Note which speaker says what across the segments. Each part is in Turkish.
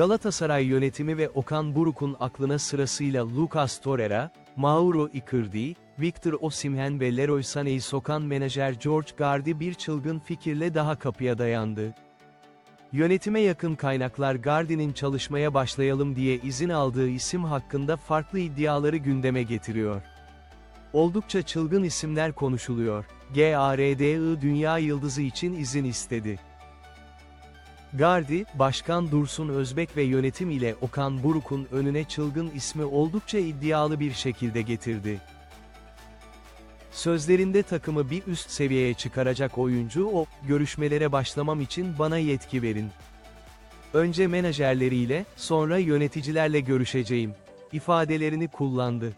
Speaker 1: Galatasaray yönetimi ve Okan Buruk'un aklına sırasıyla Lucas Torreira, Mauro Icardi, Victor Osimhen ve Leroy Sané'yi sokan menajer George Gardi bir çılgın fikirle daha kapıya dayandı. Yönetime yakın kaynaklar Gardi'nin çalışmaya başlayalım diye izin aldığı isim hakkında farklı iddiaları gündeme getiriyor. Oldukça çılgın isimler konuşuluyor. GARDI Dünya Yıldızı için izin istedi. Gardi, Başkan Dursun Özbek ve yönetim ile Okan Buruk'un önüne çılgın ismi oldukça iddialı bir şekilde getirdi. Sözlerinde takımı bir üst seviyeye çıkaracak oyuncu o, görüşmelere başlamam için bana yetki verin. Önce menajerleriyle, sonra yöneticilerle görüşeceğim, ifadelerini kullandı.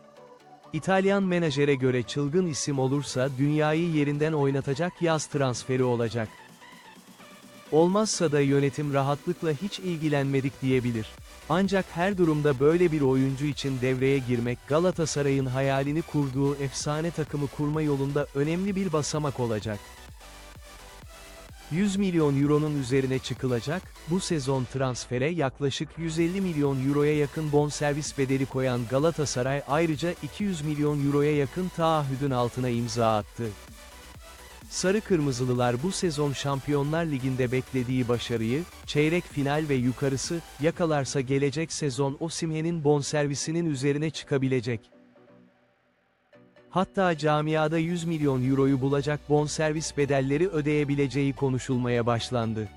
Speaker 1: İtalyan menajere göre çılgın isim olursa dünyayı yerinden oynatacak yaz transferi olacak. Olmazsa da yönetim rahatlıkla hiç ilgilenmedik diyebilir. Ancak her durumda böyle bir oyuncu için devreye girmek Galatasaray'ın hayalini kurduğu efsane takımı kurma yolunda önemli bir basamak olacak. 100 milyon euronun üzerine çıkılacak, bu sezon transfere yaklaşık 150 milyon euroya yakın bonservis bedeli koyan Galatasaray ayrıca 200 milyon euroya yakın taahhüdün altına imza attı. Sarı Kırmızılılar bu sezon Şampiyonlar Ligi'nde beklediği başarıyı, çeyrek final ve yukarısı, yakalarsa gelecek sezon Osimhen'in bonservisinin üzerine çıkabilecek. Hatta camiada 100 milyon euroyu bulacak bonservis bedelleri ödeyebileceği konuşulmaya başlandı.